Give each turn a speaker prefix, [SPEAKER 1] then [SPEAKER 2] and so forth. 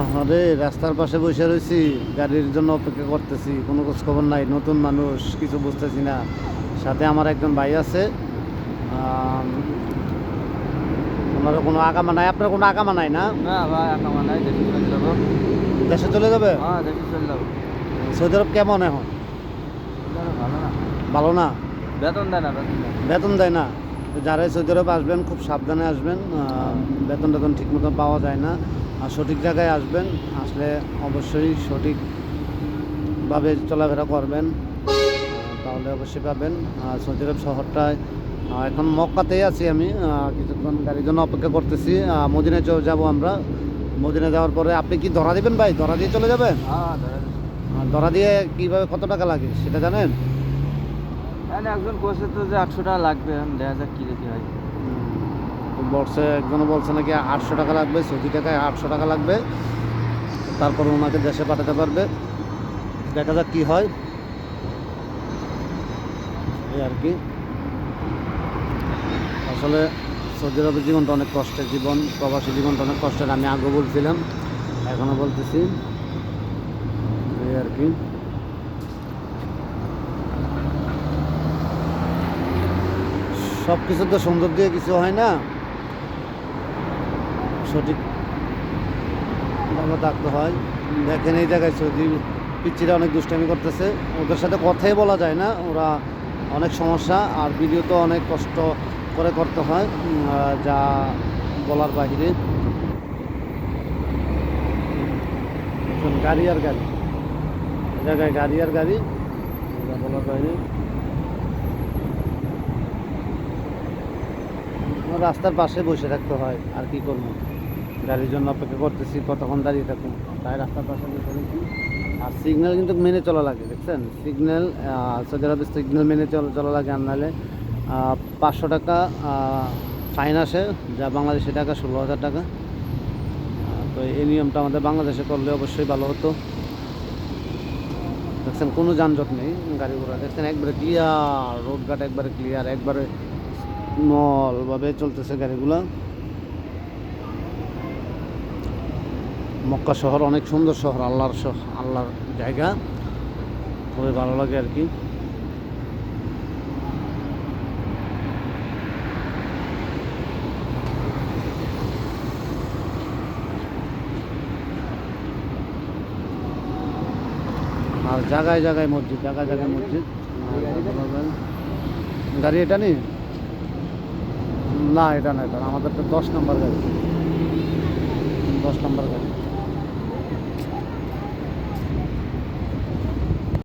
[SPEAKER 1] আরে রাস্তার পাশে বসে রয়েছি গাড়ির জন্য অপেক্ষা করতেছি কোনো খোঁজ খবর নাই নতুন মানুষ কিছু বুঝতেছি না। সাথে আমার একজন ভাই আছে আম, কোনো আগামা নাই আপনার কোনো আগামা নাই না?
[SPEAKER 2] না ভাই দেশে চলে যাব।
[SPEAKER 1] দেশে চলে যাবে?
[SPEAKER 2] হ্যাঁ দেশে চলে যাব।
[SPEAKER 1] সৌদি আরব কেমন এখন?
[SPEAKER 2] ভালো না।
[SPEAKER 1] ভালো না?
[SPEAKER 2] বেতন দেয় না বেতন দেয় না।
[SPEAKER 1] যারাই সৌদি আরব আসবেন খুব সাবধানে আসবেন। বেতন টেতন ঠিক মতো পাওয়া যায় না। আর সঠিক জায়গায় আসবেন আসলে অবশ্যই সঠিকভাবে চলাফেরা করবেন তাহলে অবশ্যই পাবেন। আর সৌদি আরব শহরটায় এখন মক্কাতেই আছি আমি কিছুক্ষণ গাড়ির জন্য অপেক্ষা করতেছি। মদিনায় যাব আমরা। মদিনা যাওয়ার পরে আপনি কি ধরা দিবেন ভাই? ধরা দিয়ে চলে যাবেন?
[SPEAKER 2] হ্যাঁ ধরে
[SPEAKER 1] ধরা দিয়ে। কীভাবে কত টাকা লাগে সেটা জানেন?
[SPEAKER 2] তাহলে একজন কোচে তো যে আটশো টাকা লাগবে। দেখা যাক কী রেখে হয়
[SPEAKER 1] তো বলছে, একজনও বলছে নাকি আটশো টাকা লাগবে, সৌদি টাকায় আটশো টাকা লাগবে। তারপর ওনাকে দেশে পাঠাতে পারবে। দেখা যাক কী হয়। এই আর কি। আসলে সৌদি আরবের জীবনটা অনেক কষ্টের জীবন, প্রবাসী জীবনটা অনেক কষ্টের, আমি আগে বলছিলাম, এখনও বলতেছি। এই আর কি। সব কিছু তো সুন্দর দিয়ে কিছু হয় না। সঠিক ভালো থাকতে হয়। দেখেন এই জায়গায় সৌদি পিচ্ছিরা অনেক দুষ্টামি করতেছে। ওদের সাথে কথাই বলা যায় না, ওরা অনেক সমস্যা, আর ভিডিও তো অনেক কষ্ট করে করতে হয় যা বলার বাহিরে। গাড়ি আর গাড়ি। জায়গায় গাড়ি আর গাড়ি, যা বলার বাইরে রাস্তার পাশে বসে থাকতে হয়, আর কি করব? গাড়ির জন্য অপেক্ষা করতেছি, কতক্ষণ দাঁড়িয়ে থাকুন তাই রাস্তার পাশে আর সিগন্যাল কিন্তু মেনে চলা লাগে, দেখছেন? সিগন্যাল সৌদি আরবের সিগন্যাল মেনে চলা চলা লাগে, আর নাহলে পাঁচশো টাকা ফাইন আসে, যা বাংলাদেশে টাকা, ষোলো হাজার টাকা। তো এই নিয়মটা আমাদের বাংলাদেশে করলে অবশ্যই ভালো হতো। দেখছেন, কোনো যানজট নেই গাড়ি ঘোড়া দেখছেন, একবারে ক্লিয়ার রোডঘাট একবারে ক্লিয়ার একবারে নলভাবে চলতেছে গাড়িগুলো। মক্কা শহর অনেক সুন্দর শহর, আল্লাহর আল্লাহর জায়গা। খুবই ভালো লাগে আর কি। আর জায়গায় জায়গায় মসজিদ জায়গায় জায়গায় মসজিদ। গাড়ি এটা নেই না, এটা না, এটা আমাদের তো দশ নম্বর গাড়ি। দশ নম্বর গাড়ি।